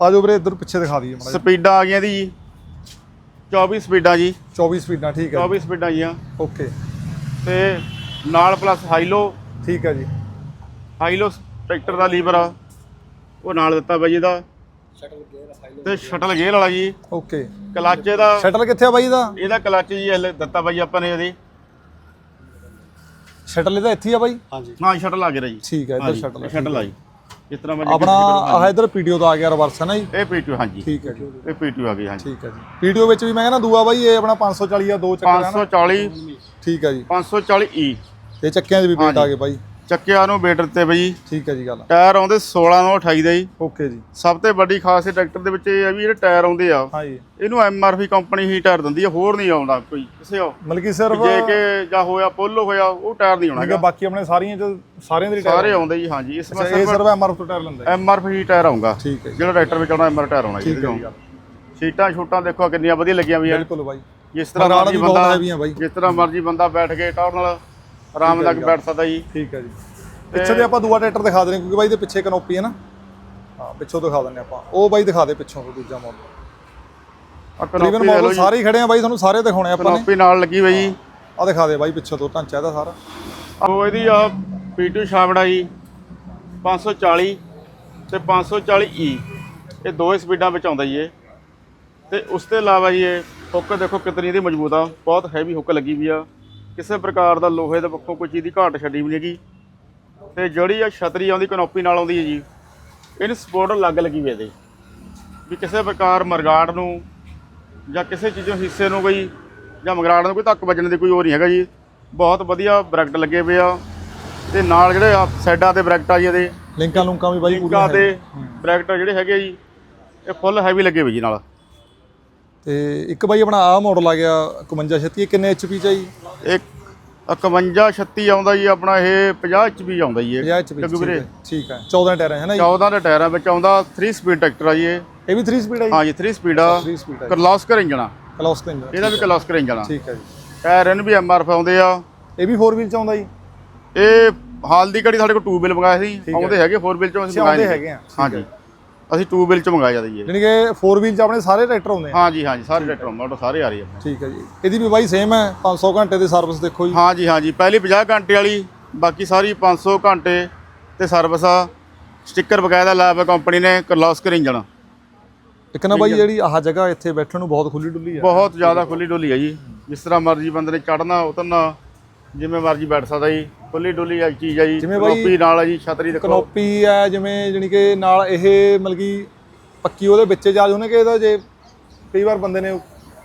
[SPEAKER 2] ਆ ਜਾਓ ਵੀਰੇ ਇੱਧਰ ਪਿੱਛੇ ਦਿਖਾ ਦਈਏ ਮਾੜਾ
[SPEAKER 1] ਸਪੀਡਾਂ ਆ ਗਈਆਂ ਦੀ ਜੀ। 24 ਸਪੀਡਾਂ ਜੀ।
[SPEAKER 2] ਜਿਹਾ। 24 ਸਪੀਡਾਂ ਠੀਕ ਹੈ
[SPEAKER 1] 24 ਸਪੀਡਾਂ ਆਈਆਂ
[SPEAKER 2] ਓਕੇ।
[SPEAKER 1] ਤੇ ਨਾਲ ਪਲੱਸ ਹਾਈਲੋ
[SPEAKER 2] ਠੀਕ ਹੈ ਜੀ।
[SPEAKER 1] ਹਾਈਲੋ ਟਰੈਕਟਰ ਦਾ ਲੀਵਰ ਆ। ਉਹ ਨਾਲ ਦਿੱਤਾ ਬਾਈ ਇਹਦਾ। ਤੇ ਸ਼ਟਲ ਗੇਅਰ ਵਾਲਾ ਜੀ।
[SPEAKER 2] ਓਕੇ
[SPEAKER 1] ਕਲੱਚ ਇਹਦਾ
[SPEAKER 2] ਸ਼ਟਲ ਕਿੱਥੇ ਆ ਬਾਈ ਇਹਦਾ?
[SPEAKER 1] ਇਹਦਾ ਕਲੱਚ ਜੀ ਹਲੇ ਦਿੱਤਾ ਬਾਈ ਆਪਾਂ ਨੇ ਇਹਦੀ।
[SPEAKER 2] ਸ਼ਟਲ ਇਹਦਾ ਇੱਥੇ ਹੀ ਆ ਬਾਈ?
[SPEAKER 1] ਹਾਂ ਸ਼ਟਲ ਆ ਗਿਆ ਜੀ।
[SPEAKER 2] ਠੀਕ ਹੈ ਇੱਧਰ ਸ਼ਟਲ
[SPEAKER 1] ਸ਼ਟਲ ਆ। ਜੀ। ਜਿਸ ਤਰ੍ਹਾਂ ਮੈਂ
[SPEAKER 2] ਆਪਣਾ ਆਹ ਇੱਧਰ ਪੀਡੀਓ ਦਾ ਆ ਗਿਆ ਰਿਵਰਸ ਹੈ ਨਾ ਜੀ?
[SPEAKER 1] ਇਹ ਪੀਟੂ ਹਾਂਜੀ।
[SPEAKER 2] ਠੀਕ ਹੈ ਜੀ।
[SPEAKER 1] ਇਹ ਪੀਟੂ ਆ ਗਈ ਹਾਂਜੀ।
[SPEAKER 2] ਠੀਕ ਹੈ ਜੀ। ਪੀਡੀਓ ਵਿੱਚ ਵੀ ਮੈਂ ਕਹਿੰਦਾ ਦੂਆ ਬਾਈ ਇਹ ਆਪਣਾ 540 ਆ ਦੋ ਚੱਕਰ ਆ ਨਾ
[SPEAKER 1] 540
[SPEAKER 2] ਠੀਕ ਹੈ ਜੀ।
[SPEAKER 1] 540 ਈ
[SPEAKER 2] ਤੇ ਚੱਕਿਆਂ 'ਚ ਵੀ ਵੇਟ ਆ ਗਏ ਬਾਈ।
[SPEAKER 1] ਚੱਕਿਆ ਨੂੰ ਬੇਟਰ ਤੇ ਬਈ।
[SPEAKER 2] ਠੀਕ ਹੈ ਜੀ ਗੱਲ।
[SPEAKER 1] ਟਾਇਰ ਆਉਂਦੇ 16 ਨਾਲ 28 ਦਾ ਜੀ।
[SPEAKER 2] ਓਕੇ ਜੀ।
[SPEAKER 1] ਸਭ ਤੋਂ ਵੱਡੀ ਖਾਸ ਇਹ ਟਰੈਕਟਰ ਦੇ ਵਿੱਚ ਇਹ ਆ ਵੀ ਜਿਹੜੇ ਟਾਇਰ ਆਉਂਦੇ ਆ
[SPEAKER 2] ਹਾਂ ਜੀ।
[SPEAKER 1] ਇਹਨੂੰ ਐਮਆਰਪੀ ਕੰਪਨੀ ਹੀ ਟਾਇਰ ਦਿੰਦੀ ਆ ਹੋਰ ਨਹੀਂ ਆਉਂਦਾ ਕੋਈ ਕਿਸੇ ਉਹ।
[SPEAKER 2] ਮਤਲਬ ਕਿ ਸਿਰਫ
[SPEAKER 1] ਜੇ ਕਿ ਜਾਂ ਹੋਇਆ ਪੋਲੋ ਹੋਇਆ ਉਹ ਟਾਇਰ ਨਹੀਂ ਆਉਣਾ
[SPEAKER 2] ਹੈ
[SPEAKER 1] ਹੈਗਾ।
[SPEAKER 2] ਬਾਕੀ ਆਪਣੇ ਸਾਰੀਆਂ ਚ ਸਾਰਿਆਂ ਦੇ ਟਾਇਰ
[SPEAKER 1] ਸਾਰੇ ਆਉਂਦੇ। ਜੀ ਹਾਂਜੀ ਇਸ ਵਾਰ
[SPEAKER 2] ਸਿਰਫ ਐਮਆਰਐਫ ਤੋਂ ਟਾਇਰ ਲੈਂਦਾ ਹੈ
[SPEAKER 1] ਐਮਆਰਪੀ ਹੀ ਟਾਇਰ ਆਉਂਗਾ
[SPEAKER 2] ਠੀਕ ਹੈ
[SPEAKER 1] ਜਿਹੜਾ ਟਰੈਕਟਰ ਵਿੱਚ ਆਉਣਾ ਐਮਆਰ ਟਾਇਰ ਆਉਣਾ ਜੀ
[SPEAKER 2] ਹੈ।
[SPEAKER 1] ਸੀਟਾਂ ਛੋਟਾਂ ਦੇਖੋ ਕਿੰਨੀਆਂ ਵਧੀਆ ਲੱਗੀਆਂ ਵੀ ਆ।
[SPEAKER 2] ਬਿਲਕੁਲ ਬਾਈ।
[SPEAKER 1] ਜਿਸ ਤਰ੍ਹਾਂ
[SPEAKER 2] ਮਰਗਾੜ
[SPEAKER 1] ਮਰਜ਼ੀ
[SPEAKER 2] ਵੀ ਬਹੁਤ
[SPEAKER 1] ਬੰਦਾ
[SPEAKER 2] ਹੈਵੀਆਂ ਬਾਈ।
[SPEAKER 1] ਜਿਸ ਤਰ੍ਹਾਂ ਮਰਜ਼ੀ ਬੰਦਾ ਬੈਠ ਕੇ ਟੌਰ ਨਾਲ ਆਰਾਮ ਨਾਲ ਬੈਠ ਸਕਦਾ ਜੀ।
[SPEAKER 2] ਠੀਕ ਹੈ ਜੀ। ਪਿੱਛੇ ਤੇ ਆਪਾਂ ਦੂਆ ਟਰੈਕਟਰ ਦਿਖਾ ਦੇਣੇ ਕਿਉਂਕਿ ਬਾਈ ਦੇ ਪਿੱਛੇ ਕਨੋਪੀ ਹੈ ਨਾ। ਹਾਂ ਪਿੱਛੋਂ ਦਿਖਾ ਦਿੰਨੇ ਆਪਾਂ। ਉਹ ਬਾਈ ਦਿਖਾ ਦੇ ਪਿੱਛੋਂ ਤੋਂ ਦੂਜਾ ਮਾਡਲ
[SPEAKER 1] ਆ
[SPEAKER 2] ਤਕਰੀਬਨ ਮਾਡਲ ਸਾਰੇ ਹੀ ਖੜੇ ਆ ਬਾਈ ਤੁਹਾਨੂੰ ਸਾਰੇ ਦਿਖਾਉਣੇ ਆਪਾਂ ਨੇ।
[SPEAKER 1] ਕਨੋਪੀ ਨਾਲ ਲੱਗੀ ਹੋਈ ਜੀ।
[SPEAKER 2] ਆ ਦਿਖਾ ਦੇ ਬਾਈ ਪਿੱਛੋਂ ਤੋਂ ਢਾਂਚਾ ਇਹਦਾ ਸਾਰਾ।
[SPEAKER 1] ਉਹ ਇਹਦੀ ਆ ਪੀਟੂ ਛਾਬੜਾ ਜੀ 540 ਤੇ 540 ਈ ਇਹ ਦੋ ਸਪੀਡਾਂ ਵਿੱਚ ਆਉਂਦਾ ਜੀ ਇਹ। ਤੇ ਉਸ ਤੋਂ ਇਲਾਵਾ ਜੀ ਇਹ ਹੁੱਕ ਦੇਖੋ ਕਿਤਨੀ ਇਹਦੀ ਮਜ਼ਬੂਤ ਆ। ਬਹੁਤ ਹੈਵੀ ਹੁੱਕ ਲੱਗੀ ਵੀ ਆ। ਕਿਸੇ ਪ੍ਰਕਾਰ ਦਾ ਲੋਹੇ ਦੇ ਪੱਖੋਂ ਕੋਈ ਚੀਜ਼ ਦੀ ਘਾਟ ਛੱਡੀ ਵੀ ਨਹੀਂ ਹੈਗੀ। ਤੇ ਜਿਹੜੀ ਆ ਛਤਰੀ ਆਉਂਦੀ ਕਨੋਪੀ ਨਾਲ ਆਉਂਦੀ ਹੈ ਜੀ ਇਹਨੂੰ ਸਪੋਰਟ ਲੱਗ ਲੱਗੀ ਵੀ ਇਹਦੇ। ਵੀ ਕਿਸੇ ਪ੍ਰਕਾਰ ਮਰਗਾੜ ਨੂੰ ਜਾਂ ਕਿਸੇ ਚੀਜ਼ੋਂ ਹਿੱਸੇ ਨੂੰ ਕੋਈ ਜਾਂ ਮਗਰਾੜ ਨੂੰ ਕੋਈ ਧੱਕ ਵੱਜਣ ਦੀ ਕੋਈ ਉਹ ਨਹੀਂ ਹੈਗਾ ਜੀ। ਬਹੁਤ ਵਧੀਆ ਬ੍ਰੈਕਟ ਲੱਗੇ ਪਏ ਆ। ਤੇ ਨਾਲ ਜਿਹੜੇ ਆ ਸਾਈਡਾਂ ਤੇ ਬ੍ਰੈਕਟ ਆ ਜੀ ਇਹਦੇ।
[SPEAKER 2] ਲਿੰਕਾਂ ਲੁੰਕਾਂ ਵੀ ਬਾਈ
[SPEAKER 1] ਲਿੰਕਾਂ
[SPEAKER 2] ਪੂਰੀਆਂ
[SPEAKER 1] ਤੇ ਬ੍ਰੈਕਟ ਜਿਹੜੇ ਹੈਗੇ ਜੀ ਇਹ ਫੁੱਲ ਹੈਵੀ ਲੱਗੇ ਹੋਏ ਜੀ ਨਾਲ।
[SPEAKER 2] ਤੇ ਇੱਕ ਬਾਈ ਆਪਣਾ ਆ ਮਾਡਲ ਆ ਗਿਆ 5136 ਇਹ ਕਿੰਨੇ ਐਚਪੀ ਚ ਆ ਜੀ?
[SPEAKER 1] ਇੱਕ 51 36 ਆਉਂਦਾ ਜੀ ਆਪਣਾ ਇਹ 50 ਐਚਪੀ ਆਉਂਦਾ ਜੀ ਇਹ।
[SPEAKER 2] 50 ਐਚਪੀ
[SPEAKER 1] ਕਿਉਂਕਿ ਵੀਰੇ।
[SPEAKER 2] ਠੀਕ ਹੈ। 14 ਟਾਇਰ ਹੈ ਨਾ ਜੀ?
[SPEAKER 1] 14 ਦੇ ਟਾਇਰਾਂ ਵਿੱਚ ਆਉਂਦਾ 3 ਸਪੀਡ ਟਰੈਕਟਰ ਆ ਜੀ ਇਹ।
[SPEAKER 2] ਇਹ ਵੀ 3 ਸਪੀਡ ਹੈ ਜੀ?
[SPEAKER 1] ਹਾਂ ਜੀ 3 ਸਪੀਡ ਆ।
[SPEAKER 2] 3 ਸਪੀਡ ਹੈ
[SPEAKER 1] ਕਰਲੋਸਕਰ ਇੰਜਨ ਆ।
[SPEAKER 2] ਕਲੋਸ ਤੇ ਇੰਜਨ
[SPEAKER 1] ਇਹਦਾ ਵੀ ਕਰਲੋਸਕਰ ਇੰਜਨ ਆ।
[SPEAKER 2] ਠੀਕ ਹੈ ਜੀ।
[SPEAKER 1] ਟਾਇਰ ਇਹਨੂੰ ਵੀ ਐਮਆਰਐਫ ਆਉਂਦੇ ਆ।
[SPEAKER 2] ਇਹ ਵੀ 4 ਵੀਲ ਚ ਆਉਂਦਾ ਜੀ?
[SPEAKER 1] ਇਹ ਹਾਲ ਦੀ ਘੜੀ ਸਾਡੇ ਕੋਲ 2 ਬਿਲ ਮੰਗਾਏ ਸੀ। ਆਉਂਦੇ ਹੈਗੇ 4 ਬਿਲ ਚੋਂ ਅਸੀਂ
[SPEAKER 2] ਆਉਂਦੇ
[SPEAKER 1] ਮੰਗਾਏ
[SPEAKER 2] ਹੈਗੇ ਆ, ਠੀਕ
[SPEAKER 1] ਹਾਂ। ਜੀ। ਅਸੀਂ 2 ਬਿਲ ਚ ਮੰਗਾਏ ਜਾਂਦੇ ਜੀ। ਇਹ।
[SPEAKER 2] ਜਾਣੀ ਕਿ 4 ਵੀਲ ਚ ਆਪਣੇ ਸਾਰੇ ਟਰੈਕਟਰ ਆਉਂਦੇ ਆ?
[SPEAKER 1] ਹਾਂ ਜੀ ਹਾਂ ਜੀ ਸਾਰੇ ਟਰੈਕਟਰ ਮਾਡਲ ਸਾਰੇ ਆ ਰਹੀ ਆ।
[SPEAKER 2] ਠੀਕ ਹੈ ਜੀ। ਇਹਦੀ ਵੀ ਬਾਈ ਸੇਮ ਹੈ 500 ਘੰਟੇ ਦੀ ਸਰਵਿਸ ਦੇਖੋ ਜੀ।
[SPEAKER 1] ਹਾਂ ਜੀ ਹਾਂ ਜੀ ਪਹਿਲੀ 50 ਘੰਟੇ ਵਾਲੀ ਬਾਕੀ ਸਾਰੀ 500 ਘੰਟੇ ਤੇ ਸਰਵਿਸ ਆ। ਸਟicker ਬਕਾਇਦਾ ਲਾਇਆ ਹੋਇਆ ਕੰਪਨੀ ਨੇ ਕਰਲੋਸਕਰ ਇੰਜਨ
[SPEAKER 2] ਇੱਕ ਨਾ ਬਾਈ ਜਿਹੜੀ ਆਹ ਜਗ੍ਹਾ ਇੱਥੇ ਬੈਠਣ ਨੂੰ ਬਹੁਤ ਖੁੱਲੀ ਡੁੱਲੀ ਆ।
[SPEAKER 1] ਬਹੁਤ ਜ਼ਿਆਦਾ ਖੁੱਲੀ ਡੁੱਲੀ ਆ ਜੀ। ਜਿਸ ਤਰ੍ਹਾਂ ਮਰਜ਼ੀ ਬੰਦੇ ਨੇ ਚੜਨਾ ਉਤਰਨਾ ਜਿਵੇਂ ਮਰਜ਼ੀ ਬੈਠ ਸਕਦਾ ਜੀ ਖੁੱਲੀ ਡੁੱਲੀ ਆ ਚੀਜ਼ ਆ ਜੀ
[SPEAKER 2] ਜਿਵੇਂ ਬਾਈ-
[SPEAKER 1] ਕਨੋਪੀ ਨਾਲ ਆ ਜੀ ਛਤਰੀ ਦੇਖੋ।
[SPEAKER 2] ਕਨੋਪੀ ਹੈ ਜਿਵੇਂ ਜਾਣੀ ਕਿ ਨਾਲ ਇਹ ਮਤਲਬ ਕਿ ਪੱਕੀ ਉਹਦੇ ਵਿੱਚ ਜਾ ਉਹਨੇ ਕਿ ਇਹਦਾ ਜੇ ਕਈ ਵਾਰ ਬੰਦੇ ਨੇ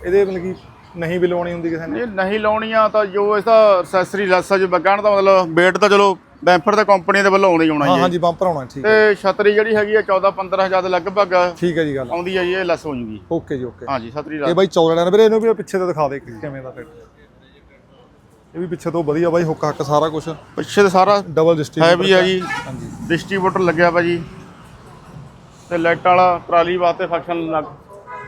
[SPEAKER 2] ਇਹਦੇ ਮਤਲਬ ਕਿ ਨਹੀਂ ਵੀ ਲਾਉਣੀ ਹੁੰਦੀ ਕਿਸੇ ਨੇ।
[SPEAKER 1] ਨਹੀਂ ਲਾਉਣੀਆਂ ਤਾਂ ਜੋ ਇਸਦਾ ਐਕਸੈਸਰੀ ਲੈਸ ਆ ਜੋ ਬਗਾਣ ਦਾ ਮਤਲਬ ਵੇਟ ਤਾਂ ਚਲੋ ਬੈਂਫਰ ਦਾ ਕੰਪਨੀ ਦੇ ਵੱਲੋਂ ਆਉਣਾ ਹੀ ਆਉਣਾ
[SPEAKER 2] ਹਾਂ
[SPEAKER 1] ਜੀ
[SPEAKER 2] ਹਾਂਜੀ ਬੰਪਰ ਆਉਣਾ ਠੀਕ ਹੈ।
[SPEAKER 1] ਤੇ ਛਤਰੀ ਜਿਹੜੀ ਹੈਗੀ ਆ 14 15000 ਦੇ ਲਗਭਗ
[SPEAKER 2] ਠੀਕ ਹੈ ਜੀ ਗੱਲ।
[SPEAKER 1] ਆਉਂਦੀ ਆ ਜੀ ਇਹ ਲੈਸ ਹੋ ਜੂਗੀ।
[SPEAKER 2] ਓਕੇ ਜੀ ਓਕੇ।
[SPEAKER 1] ਹਾਂਜੀ ਛਤਰੀ
[SPEAKER 2] ਇਹ
[SPEAKER 1] ਲੈਸ
[SPEAKER 2] ਬਾਈ 14 ਲੈਣਾ ਵੀਰੇ ਇਹਨੂੰ ਵੀ ਪਿੱਛੇ ਤੋਂ ਦਿਖਾ ਦੇ ਕਿਵੇਂ ਦਾ ਟਰੈਕਟਰ ਇਹ ਵੀ ਪਿੱਛੇ ਤੋਂ ਵਧੀਆ ਬਾਈ ਹੁੱਕ ਹੱਕ ਸਾਰਾ ਕੁਝ
[SPEAKER 1] ਪਿੱਛੇ ਤੇ ਸਾਰਾ
[SPEAKER 2] ਡਬਲ ਡਿਸਟ੍ਰਿਕਟ
[SPEAKER 1] ਹੈ ਵੀ ਆ ਜੀ।
[SPEAKER 2] ਹਾਂਜੀ।
[SPEAKER 1] ਡਿਸਟ੍ਰੀਬਿਊਟਰ ਲੱਗਿਆ ਵਾ ਜੀ। ਤੇ ਲਾਈਟ ਵਾਲਾ ਟਰਾਲੀ ਵਾਸਤੇ ਫੰਕਸ਼ਨ ਲੱਗ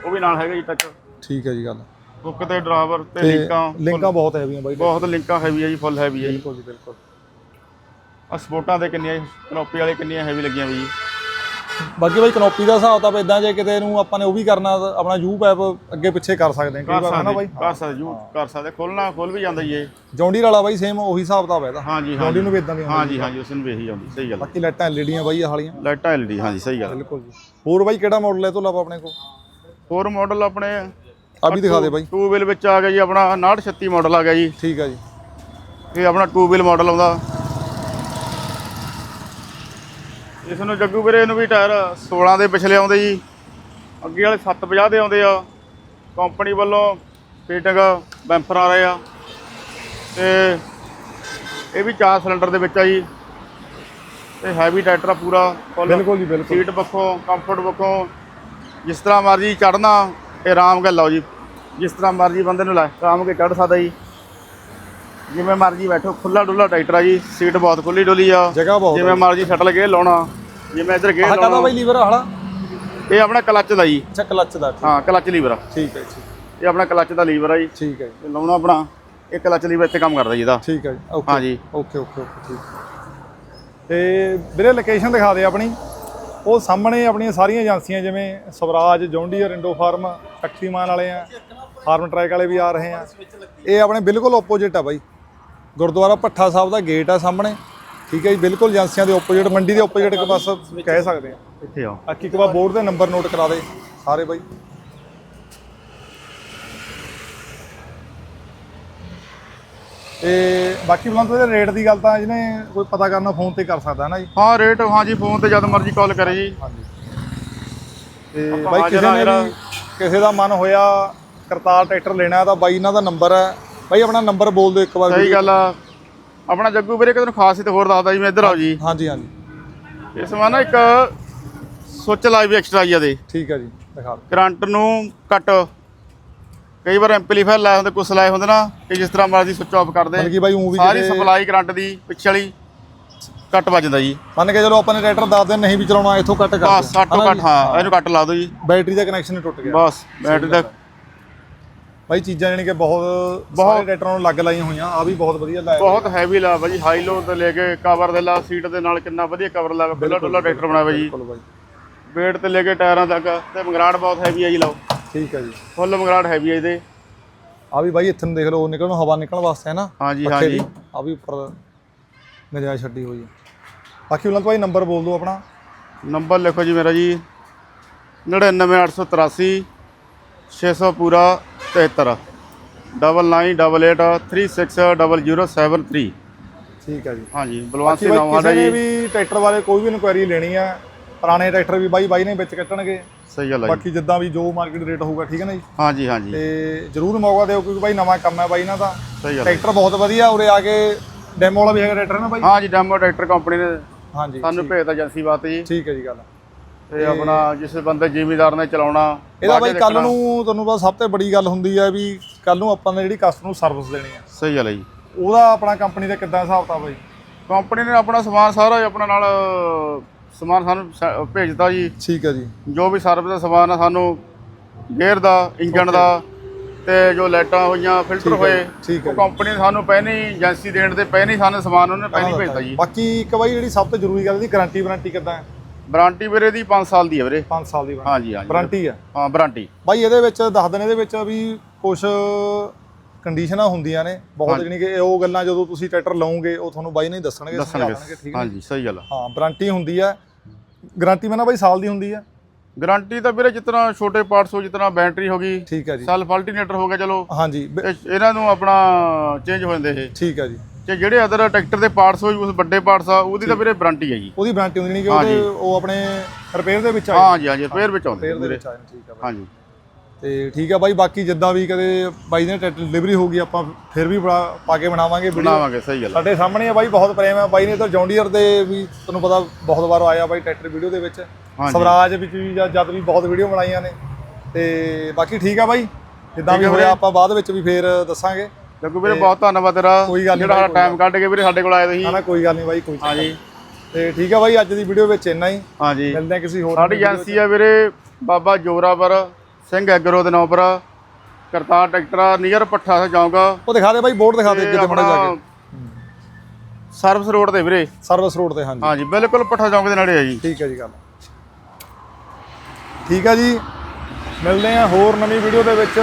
[SPEAKER 1] ਉਹ ਵੀ ਨਾਲ ਹੈਗਾ ਜੀ ਟੱਚ
[SPEAKER 2] ਠੀਕ ਹੈ ਜੀ ਗੱਲ।
[SPEAKER 1] ਬੁੱਕ ਤੇ ਡਰਾਈਵਰ ਤੇ ਲਿੰਕਾਂ
[SPEAKER 2] ਲਿੰਕਾਂ ਬਹੁਤ ਹੈਵੀਆਂ ਬਾਈ।
[SPEAKER 1] ਬਹੁਤ ਲਿੰਕਾਂ ਹੈਵੀ ਆ ਜੀ ਫੁੱਲ ਹੈਵੀ ਆ ਜੀ।
[SPEAKER 2] ਬਿਲਕੁਲ ਜੀ ਬਿਲਕੁਲ।
[SPEAKER 1] ਆ ਸਪੋਰਟਾਂ ਤੇ ਕਿੰਨੀਆਂ ਕਨੋਪੀ ਵਾਲੇ ਕਿੰਨੀਆਂ ਹੈਵੀ ਲੱਗੀਆਂ ਵੀ ਜੀ।
[SPEAKER 2] ਬਾਕੀ ਬਾਈ ਕਨੋਪੀ ਦਾ ਹਿਸਾਬ ਤਾਂ ਇਦਾਂ ਜੇ ਕਿਤੇ ਨੂੰ ਆਪਾਂ ਨੇ ਉਹ ਵੀ ਕਰਨਾ ਆਪਣਾ ਯੂ ਪੈਪ ਅੱਗੇ ਪਿੱਛੇ ਕਰ ਸਕਦੇ ਹਾਂ।
[SPEAKER 1] ਕਰ ਸਕਦੇ
[SPEAKER 2] ਬਾਈ।
[SPEAKER 1] ਕਰ ਸਕਦੇ ਜੂ ਕਰ ਸਕਦੇ ਖੋਲਣਾ ਖੋਲ ਵੀ ਜਾਂਦਾ ਇਹ।
[SPEAKER 2] ਜੌਂਡੀਰ ਵਾਲਾ ਬਾਈ ਸੇਮ ਉਹੀ ਹਿਸਾਬ ਤਾਂ
[SPEAKER 1] ਹਾਂਜੀ
[SPEAKER 2] ਜੌਂਡੀ
[SPEAKER 1] ਹਾਂਜੀ।
[SPEAKER 2] ਨੂੰ ਵੀ ਇਦਾਂ ਦੀ
[SPEAKER 1] ਹਾਂਜੀ ਹਾਂਜੀ ਉਸ ਨੂੰ ਵੇਹੀ ਜਾਂਦੀ ਸਹੀ ਗੱਲ
[SPEAKER 2] ਬਾਕੀ ਲਾਈਟਾਂ ਐਲਈਡੀਆਂ ਬਾਈ ਆਹ ਵਾਲੀਆਂ
[SPEAKER 1] ਲਾਈਟਾਂ ਐਲਡੀ ਹਾਂਜੀ ਸਹੀ ਗੱਲ
[SPEAKER 2] ਬਿਲਕੁਲ ਜੀ। ਹੋਰ ਬਾਈ ਕਿਹੜਾ ਮਾਡਲ ਹੈ ਤੋਂ ਇਲਾਵਾ ਆਪਣੇ ਕੋਲ?
[SPEAKER 1] ਹੋਰ ਮਾਡਲ ਆਪਣੇ
[SPEAKER 2] ਆ ਵੀ ਦਿਖਾ ਦੇ ਬਾਈ।
[SPEAKER 1] ਟੂ ਵੀਲ ਵਿੱਚ ਆ ਗਿਆ ਜੀ ਆਪਣਾ 6936 ਮਾਡਲ ਆ ਗਿਆ ਜੀ।
[SPEAKER 2] ਠੀਕ ਆ ਜੀ।
[SPEAKER 1] ਇਹ ਆਪਣਾ ਟੂ ਵੀਲ ਮਾਡਲ ਆਉਂਦਾ। ਇਸ ਨੂੰ ਜੱਗੂ ਵੀਰੇ ਇਹਨੂੰ ਵੀ ਟਾਇਰ 16 ਦੇ ਪਿਛਲੇ ਆਉਂਦੇ ਜੀ ਅੱਗੇ ਵਾਲੇ 750 ਦੇ ਆਉਂਦੇ ਆ। ਕੰਪਨੀ ਵੱਲੋਂ ਫੀਟਿੰਗ ਬੈਂਪਰ ਆ ਰਹੇ ਆ। ਤੇ ਇਹ ਵੀ 4 ਸਿਲੰਡਰ ਦੇ ਵਿੱਚ ਆ ਜੀ। ਤੇ ਹੈਵੀ ਟਰੈਕਟਰ ਆ ਪੂਰਾ
[SPEAKER 2] ਬਿਲਕੁਲ ਜੀ ਬਿਲਕੁਲ।
[SPEAKER 1] ਸੀਟ ਪੱਖੋਂ ਕੰਫਰਟ ਪੱਖੋਂ ਜਿਸ ਤਰ੍ਹਾਂ ਮਰਜ਼ੀ ਚੜਨਾ ਇਹ ਆਰਾਮ ਗੱਲ ਲਓ ਜੀ। ਜਿਸ ਤਰ੍ਹਾਂ ਮਰਜ਼ੀ ਬੰਦੇ ਨੂੰ ਲੈ ਆਰਾਮ ਕੇ ਚੜ ਸਕਦਾ ਜੀ। ਜਿਵੇਂ ਮਰਜ਼ੀ ਬੈਠੋ ਖੁੱਲਾ ਡੁੱਲਾ ਟਰੈਕਟਰ ਆ ਜੀ। ਸੀਟ ਬਹੁਤ ਖੁੱਲੀ ਡੁੱਲੀ ਆ।
[SPEAKER 2] ਜਗ੍ਹਾ ਬਹੁਤ
[SPEAKER 1] ਜਿਵੇਂ ਮਰਜ਼ੀ ਸ਼ਟਲ ਗੇ ਲਾਉਣਾ। ਜਿਵੇਂ ਇੱਧਰ ਗੇ
[SPEAKER 2] ਆਹ ਕਾਹਦਾ ਬਾਈ ਲੀਵਰ ਆਹਲਾ
[SPEAKER 1] ਇਹ ਆਪਣਾ ਕਲੱਚ ਦਾ ਜੀ।
[SPEAKER 2] ਅੱਛਾ ਕਲੱਚ ਦਾ
[SPEAKER 1] ਹਾਂ ਕਲੱਚ ਲੀਵਰ ਆ।
[SPEAKER 2] ਠੀਕ ਹੈ ਜੀ।
[SPEAKER 1] ਇਹ ਆਪਣਾ ਕਲੱਚ ਦਾ ਲੀਵਰ ਆ ਜੀ।
[SPEAKER 2] ਠੀਕ ਹੈ ਜੀ।
[SPEAKER 1] ਇਹ ਲਾਉਣਾ ਆਪਣਾ ਇਹ ਕਲੱਚ ਲੀਵਰ ਇੱਥੇ ਕੰਮ ਕਰਦਾ ਜੀ ਇਹਦਾ।
[SPEAKER 2] ਠੀਕ ਹੈ ਜੀ। ਓਕੇ
[SPEAKER 1] ਹਾਂ ਜੀ।
[SPEAKER 2] ਓਕੇ ਓਕੇ ਓਕੇ ਠੀਕ। ਤੇ ਵੀਰੇ ਲੋਕੇਸ਼ਨ ਦਿਖਾ ਦੇ ਆਪਣੀ। ਉਹ ਸਾਹਮਣੇ ਆਪਣੀਆਂ ਸਾਰੀਆਂ ਏਜੰਸੀਆਂ ਜਿਵੇਂ Swaraj John Deere Indo farm Shaktiman ਵਾਲੇ ਆ ਫਾਰਮ ਟਰੈਕ ਵਾਲੇ ਵੀ ਆ ਰਹੇ ਆ। ਇਹ ਆਪਣੇ ਬਿਲਕੁਲ ਆਪੋਜੀਟ ਆ ਬਾਈ। ਗੁਰਦੁਆਰਾ ਭੱਠਾ ਸਾਹਿਬ ਦਾ ਗੇਟ ਆ ਸਾਹਮਣੇ। ਠੀਕ ਹੈ ਜੀ ਬਿਲਕੁਲ ਏਜੰਸੀਆਂ ਦੇ ਆਪੋਜੀਟ ਮੰਡੀ ਦੇ ਆਪੋਜੀਟ ਇੱਕ ਬਸ ਕਹਿ ਸਕਦੇ ਆ
[SPEAKER 1] ਇੱਥੇ ਆ
[SPEAKER 2] ਬਾਕੀ ਇੱਕ ਵਾਰ ਬੋਰਡ ਦੇ ਨੰਬਰ ਨੋਟ ਕਰਾ ਦੇ ਸਾਰੇ ਬਾਈ। ਤੇ ਬਾਕੀ ਬੁਲੰਦ ਦੇ ਰੇਟ ਦੀ ਗੱਲ ਤਾਂ ਜਿਹਨੇ ਕੋਈ ਪਤਾ ਕਰਨਾ ਫੋਨ ਤੇ ਕਰ ਸਕਦਾ ਹੈ ਨਾ ਜੀ।
[SPEAKER 1] ਹਾਂ ਰੇਟ ਹਾਂ ਜੀ ਫੋਨ ਤੇ ਜਦ ਮਰਜ਼ੀ ਕਾਲ ਕਰੇ ਜੀ।
[SPEAKER 2] ਹਾਂਜੀ। ਤੇ ਬਾਈ ਕਿਸੇ ਨੇ ਵੀ ਕਿਸੇ ਦਾ ਮਨ ਹੋਇਆ ਕਰਤਾਰ ਟਰੈਕਟਰ ਲੈਣਾ ਤਾਂ ਬਾਈ ਇਹਨਾਂ ਦਾ ਨੰਬਰ ਹੈ। ਬਾਈ ਆਪਣਾ ਨੰਬਰ ਬੋਲ ਦਿਓ ਇੱਕ ਵਾਰ
[SPEAKER 1] ਸਹੀ ਗੱਲ ਆ। ਆਪਣਾ ਜੱਗੂ ਵੀਰੇ ਕਿਤੇ ਖਾਸ ਹੋਰ ਦੱਸਦਾ ਜੀ ਮੈਂ ਇੱਧਰ ਆਓ ਜੀ।
[SPEAKER 2] ਹਾਂਜੀ ਹਾਂਜੀ।
[SPEAKER 1] ਇਸ ਵਾਰ ਨਾ ਇੱਕ ਸੁੱਚ ਲਾਈਵ ਐਕਸਟਰਾ ਜੀ ਇਹਦੇ
[SPEAKER 2] ਠੀਕ ਹੈ ਜੀ ਦਿਖਾ ਦਿਓ।
[SPEAKER 1] ਕਰੰਟ ਨੂੰ ਕੱਟ। ਕਈ ਵਾਰ ਐਂਪਲੀਫਾਇਰ ਲਾਏ ਹੁੰਦੇ ਕੁਛ ਲਾਏ ਹੁੰਦੇ ਨਾ ਕਿ ਜਿਸ ਤਰ੍ਹਾਂ ਮਰਜ਼ੀ ਸੁੱਚ ਆਫ ਕਰ
[SPEAKER 2] ਮਤਲਬ
[SPEAKER 1] ਦੇ
[SPEAKER 2] ਕਿ ਬਾਈ ਉਹ ਵੀ
[SPEAKER 1] ਸਾਰੀ
[SPEAKER 2] ਜਿਹੜੇ
[SPEAKER 1] ਸਪਲਾਈ ਕਰੰਟ ਦੀ ਪਿੱਛੇ ਵਾਲੀ ਕੱਟ ਵੱਜਦਾ ਜੀ।
[SPEAKER 2] ਮੰਨ ਕੇ ਚਲੋ ਆਪਾਂ ਨੇ ਟਰੈਕਟਰ 10 ਦਿਨ ਨਹੀਂ ਵੀ ਚਲਾਉਣਾ ਇੱਥੋਂ ਕੱਟ ਕਰ
[SPEAKER 1] ਬਸ 60 ਤੋਂ ਕੱਟ ਹਾਂ ਇਹਨੂੰ ਕੱਟ ਲਾ ਦਿਓ ਜੀ।
[SPEAKER 2] ਬੈਟਰੀ ਦਾ ਕਨੈਕਸ਼ਨ ਹੀ ਟੁੱਟ ਗਿਆ।
[SPEAKER 1] ਬਸ ਬੈਟਰੀ ਦਾ
[SPEAKER 2] ਬਾਈ ਚੀਜ਼ਾਂ ਜਾਣੀ ਕਿ ਬਹੁਤ ਸਾਰੇ ਟਰੈਕਟਰਾਂ ਨੂੰ ਲੱਗ ਲਾਈਆਂ ਹੋਈਆਂ ਆ ਵੀ ਬਹੁਤ ਵਧੀਆ ਲਾਇਆ
[SPEAKER 1] ਬਹੁਤ ਹੈਵੀ ਲਾ ਜੀ ਹਾਈ ਲੋ ਤੋਂ ਲੈ ਕੇ ਕਵਰ ਦੇ ਲਾ ਸੀਟ ਦੇ ਨਾਲ ਕਿੰਨਾ ਵਧੀਆ ਕਵਰ ਲਾ ਖੁੱਲਾ ਡੁੱਲਾ ਟਰੈਕਟਰ ਬਣਾਇਆ ਜੀ।
[SPEAKER 2] ਬਾਈ।
[SPEAKER 1] ਵੇਟ ਤੇ ਲੈ ਕੇ ਟਾਇਰਾਂ ਤੱਕ ਤੇ ਮਗਰਾੜ ਬਹੁਤ ਹੈਵੀ ਆ ਜੀ ਲਾਓ।
[SPEAKER 2] ਠੀਕ ਹੈ ਜੀ।
[SPEAKER 1] ਫੁੱਲ ਮਗਰਾੜ ਹੈਵੀ ਆ ਇਹਦੇ।
[SPEAKER 2] ਆ ਵੀ ਬਾਈ ਇੱਥੇ ਨੂੰ ਦੇਖ ਲਓ ਨਿਕਲਣ ਹਵਾ ਨਿਕਲਣ ਵਾਸਤੇ ਹੈ ਨਾ।
[SPEAKER 1] ਹਾਂਜੀ ਹਾਂਜੀ।
[SPEAKER 2] ਆ ਵੀ ਉੱਪਰ ਨਜਾਇਜ਼ ਛੱਡੀ ਹੋਈ ਹੈ ਬਾਕੀ ਉਹਨਾਂ ਭਾਈ ਨੰਬਰ ਬੋਲ ਦਿਓ ਆਪਣਾ।
[SPEAKER 1] ਨੰਬਰ ਲਿਖੋ ਜੀ ਮੇਰਾ ਜੀ। 99883 600 ਪੂਰਾ 73 9988360073
[SPEAKER 2] ਠੀਕ ਹੈ ਜੀ।
[SPEAKER 1] ਹਾਂਜੀ ਬਲਵੰਤ ਸਿੰਘ ਨਾਮ ਸਾਡਾ ਜੀ।
[SPEAKER 2] ਵੀ ਟਰੈਕਟਰ ਬਾਰੇ ਕੋਈ ਵੀ ਇਨਕੁਆਇਰੀ ਲੈਣੀ ਆ ਪੁਰਾਣੇ ਟਰੈਕਟਰ ਵੀ ਬਾਈ ਬਾਈ ਨੇ ਵਿੱਚ ਕੱਟਣਗੇ।
[SPEAKER 1] ਸਹੀ ਗੱਲ ਹੈ
[SPEAKER 2] ਬਾਕੀ ਜਿੱਦਾਂ ਵੀ ਜੋ ਮਾਰਕੀਟ ਰੇਟ ਹੋਊਗਾ ਠੀਕ ਹੈ ਨਾ ਜੀ?
[SPEAKER 1] ਹਾਂਜੀ ਹਾਂਜੀ।
[SPEAKER 2] ਤੇ ਜਰੂਰ ਮੌਕਾ ਦਿਓ ਕਿਉਂਕਿ ਬਾਈ ਨਵਾਂ ਕੰਮ ਹੈ ਬਾਈ ਇਹਨਾਂ ਦਾ।
[SPEAKER 1] ਸਹੀ ਗੱਲ
[SPEAKER 2] ਟਰੈਕਟਰ ਬਹੁਤ ਵਧੀਆ ਉਰੇ ਆ ਕੇ ਡੈਮੋ ਵਾਲਾ ਵੀ ਹੈਗਾ ਟਰੈਕਟਰ ਨਾ ਬਾਈ?
[SPEAKER 1] ਹਾਂਜੀ ਡੈਮੋ ਟਰੈਕਟਰ ਕੰਪਨੀ ਨੇ।
[SPEAKER 2] ਹਾਂਜੀ
[SPEAKER 1] ਸਾਨੂੰ ਭੇਜਤਾ ਏਜੰਸੀ ਵਾਸਤੇ ਜੀ।
[SPEAKER 2] ਠੀਕ ਹੈ ਜੀ ਗੱਲ
[SPEAKER 1] ਤੇ ਆਪਣਾ ਜਿਸ ਬੰਦੇ ਜ਼ਿਮੀਦਾਰ ਨੇ ਚਲਾਉਣਾ
[SPEAKER 2] ਇਹਦਾ ਬਾਈ ਕੱਲ। ਨੂੰ ਤੁਹਾਨੂੰ ਪਤਾ ਸਭ ਤੋਂ ਬੜੀ ਗੱਲ ਹੁੰਦੀ ਹੈ ਵੀ ਕੱਲ ਨੂੰ ਆਪਾਂ ਨੇ ਜਿਹੜੀ ਕਸਟਮਰ ਨੂੰ ਸਰਵਿਸ ਦੇਣੀ ਆ
[SPEAKER 1] ਸਹੀ ਗੱਲ ਹੈ ਜੀ।
[SPEAKER 2] ਉਹਦਾ ਆਪਣਾ ਕੰਪਨੀ ਦਾ ਕਿੱਦਾਂ ਹਿਸਾਬ ਤਾ ਬਾਈ
[SPEAKER 1] ਕੰਪਨੀ ਨੇ ਆਪਣਾ ਸਮਾਨ ਸਾਰਾ ਹੀ ਆਪਣਾ ਨਾਲ ਸਮਾਨ ਸਾਨੂੰ ਭੇਜਤਾ ਜੀ।
[SPEAKER 2] ਠੀਕ ਹੈ ਜੀ।
[SPEAKER 1] ਜੋ ਵੀ ਸਰਵਿਸ ਦਾ ਸਮਾਨ ਆ ਸਾਨੂੰ ਗੇਅਰ ਦਾ ਇੰਜਨ ਦਾ ਤੇ ਜੋ ਲਾਈਟਾਂ ਹੋਈਆਂ ਫਿਲਟਰ ਹੋਏ
[SPEAKER 2] ਹੈ
[SPEAKER 1] ਉਹ ਕੰਪਨੀ ਨੇ ਸਾਨੂੰ ਪਹਿਨੀ ਏਜੰਸੀ ਦੇਣ ਦੇ ਪਹਿਨੀ ਸਾਨੂੰ ਸਮਾਨ ਉਹਨੇ ਪਹਿਨੀ ਭੇਜਤਾ ਜੀ।
[SPEAKER 2] ਬਾਕੀ ਇੱਕ ਬਾਈ ਜਿਹੜੀ ਸਭ ਤੋਂ ਜ਼ਰੂਰੀ ਗੱਲ ਦੀ ਗਾਰੰਟੀ ਵਾਰੰਟੀ ਕਿੱਦਾਂ ਹੈ?
[SPEAKER 1] ਵਾਰੰਟੀ ਵੀਰੇ ਦੀ 5 ਸਾਲ ਦੀ ਹੈ ਵੀਰੇ।
[SPEAKER 2] 5 ਸਾਲ ਦੀ
[SPEAKER 1] ਹਾਂਜੀ ਹਾਂਜੀ
[SPEAKER 2] ਵਾਰੰਟੀ ਹੈ?
[SPEAKER 1] ਹਾਂ ਵਾਰੰਟੀ।
[SPEAKER 2] ਬਾਈ ਇਹਦੇ ਵਿੱਚ ਦੱਸ ਦਿਨ ਇਹਦੇ ਵਿੱਚ ਵੀ ਕੁਝ ਕੰਡੀਸ਼ਨਾਂ ਹੁੰਦੀਆਂ ਨੇ। ਬਹੁਤ ਜਿਹੜੀ ਕਿ ਉਹ ਗੱਲਾਂ ਜਦੋਂ ਤੁਸੀਂ ਟਰੈਕਟਰ ਲਓਗੇ ਉਹ ਤੁਹਾਨੂੰ ਬਾਈ ਨਹੀਂ ਦੱਸਣਗੇ ਸਮਝਾ ਦੇਣਗੇ
[SPEAKER 1] ਦੱਸਣਗੇ
[SPEAKER 2] ਠੀਕ ਹੈ
[SPEAKER 1] ਹਾਂਜੀ ਸਹੀ ਗੱਲ ਆ।
[SPEAKER 2] ਹਾਂ ਵਾਰੰਟੀ ਹੁੰਦੀ ਹੈ ਗਾਰੰਟੀ ਮੈਂ ਨਾ ਬਾਈ ਸਾਲ ਦੀ ਹੁੰਦੀ ਹੈ
[SPEAKER 1] ਗਾਰੰਟੀ ਤਾਂ ਵੀਰੇ ਜਿਤਨਾ ਛੋਟੇ ਪਾਰਟਸ ਹੋ ਜਿਤਨਾ ਬੈਟਰੀ ਹੋ ਗਈ।
[SPEAKER 2] ਠੀਕ ਹੈ ਜੀ।
[SPEAKER 1] ਸੈਲਫ ਅਲਟਰਨੇਟਰ ਹੋ ਗਿਆ ਚਲੋ।
[SPEAKER 2] ਹਾਂਜੀ
[SPEAKER 1] ਇਹਨਾਂ ਨੂੰ ਆਪਣਾ ਚੇਂਜ ਹੋ ਜਾਂਦੇ ਇਹ।
[SPEAKER 2] ਠੀਕ ਹੈ ਜੀ।
[SPEAKER 1] ਤੇ ਜਿਹੜੇ ਅਦਰ ਟਰੈਕਟਰ ਦੇ ਪਾਰਟਸ ਹੋਈ ਉਸ ਵੱਡੇ ਪਾਰਟਸ ਆ ਉਹਦੀ ਤਾਂ ਵੀਰੇ ਵਾਰੰਟੀ ਹੈ ਜੀ।
[SPEAKER 2] ਉਹਦੀ ਵਾਰੰਟੀ ਹੁੰਦੀ ਨਹੀਂ ਕਿ ਉਹਦੇ ਉਹ ਆਪਣੇ ਰਿਪੇਅਰ ਦੇ ਵਿੱਚ ਆ
[SPEAKER 1] ਹਾਂਜੀ ਹਾਂਜੀ ਰਿਪੇਅਰ ਵਿੱਚ ਆਉਂਦੇ ਵੀਰੇ।
[SPEAKER 2] ਵਿੱਚ ਆ ਠੀਕ ਹੈ
[SPEAKER 1] ਹਾਂਜੀ।
[SPEAKER 2] ਤੇ ਠੀਕ ਹੈ ਬਾਈ ਬਾਕੀ ਜਿੱਦਾਂ ਵੀ ਕਦੇ ਬਾਈ ਨੇ ਟਰੈਕਟਰ ਡਿਲੀਵਰੀ ਹੋਊਗੀ ਆਪਾਂ ਫਿਰ ਵੀ ਬਣਾ- ਪਾ ਕੇ ਬਣਾਵਾਂਗੇ ਵੀਡੀਓ।
[SPEAKER 1] ਬਣਾਵਾਂਗੇ ਸਹੀ ਗੱਲ ਆ।
[SPEAKER 2] ਸਾਡੇ ਸਾਹਮਣੇ ਆ ਬਾਈ ਬਹੁਤ ਪ੍ਰੇਮ ਹੈ ਬਾਈ ਨੇ ਤਾਂ ਜੌਂਡੀਅਰ ਦੇ ਵੀ ਤੁਹਾਨੂੰ ਪਤਾ ਬਹੁਤ ਵਾਰ ਆਇਆ ਬਾਈ ਟਰੈਕਟਰ ਵੀਡੀਓ ਦੇ ਵਿੱਚ। ਸਵਰਾਜ ਵਿੱਚ ਵੀ ਜਾਂ ਜਦ ਵੀ ਬਹੁਤ ਵੀਡੀਓ ਬਣਾਈਆਂ ਨੇ। ਤੇ ਬਾਕੀ ਠੀਕ ਆ ਬਾਈ ਜਿੱਦਾਂ ਵੀ
[SPEAKER 1] ਠੀਕ ਆ
[SPEAKER 2] ਹੋਇਆ। ਆਪਾਂ ਬਾਅਦ ਵਿੱਚ ਵੀ ਫੇਰ ਦੱਸਾਂਗੇ।
[SPEAKER 1] ਜੱਗੂ ਵੀਰੇ ਬਹੁਤ ਧੰਨਵਾਦ ਤੇਰਾ।
[SPEAKER 2] ਕੋਈ ਗੱਲ ਨੀ
[SPEAKER 1] ਜਿਹੜਾ ਟਾਈਮ ਕੱਢ ਕੇ ਵੀਰੇ ਸਾਡੇ ਕੋਲ ਆਏ ਤੁਸੀਂ।
[SPEAKER 2] ਨਾ ਕੋਈ ਗੱਲ ਨਹੀਂ ਬਾਈ ਕੋਈ
[SPEAKER 1] ਹਾਂਜੀ।
[SPEAKER 2] ਤੇ ਠੀਕ ਆ ਬਾਈ ਅੱਜ ਦੀ ਵੀਡੀਓ ਵਿੱਚ ਇੰਨਾ ਹੀ।
[SPEAKER 1] ਹਾਂਜੀ।
[SPEAKER 2] ਮਿਲਦੇ ਆ ਕਿਸੇ ਹੋਰ
[SPEAKER 1] ਸਾਡੀ। ਏਜੰਸੀ ਆ ਵੀਰੇ ਬਾਬਾ ਜੋਰਾਵਰ ਸਿੰਘ ਐਗਰੋ ਦੇ ਨਾਮ ਪਰ ਕਰਤਾਰ ਟਰੈਕਟਰ ਨੀਅਰ ਪੱਠਾ ਜਾਊਗਾ
[SPEAKER 2] ਉਹ ਦਿਖਾ ਦੇ ਬਾਈ ਬੋਰਡ ਦਿਖਾ ਦੇ ਕਿਤੇ ਮੜਾ ਜਾ ਕੇ।
[SPEAKER 1] ਸਰਵਿਸ ਰੋਡ ਤੇ ਵੀਰੇ।
[SPEAKER 2] ਸਰਵਿਸ ਰੋਡ ਤੇ ਹਾਂਜੀ।
[SPEAKER 1] ਹਾਂਜੀ ਬਿਲਕੁਲ ਪੱਠਾ ਚੌਂਕ ਦੇ ਨੇੜੇ ਆ ਜੀ।
[SPEAKER 2] ਠੀਕ ਹੈ ਜੀ ਗੱਲ। ਠੀਕ ਆ ਜੀ। ਮਿਲਦੇ ਆ ਹੋਰ ਨਵੀਂ ਵੀਡੀਓ ਦੇ ਵਿੱਚ।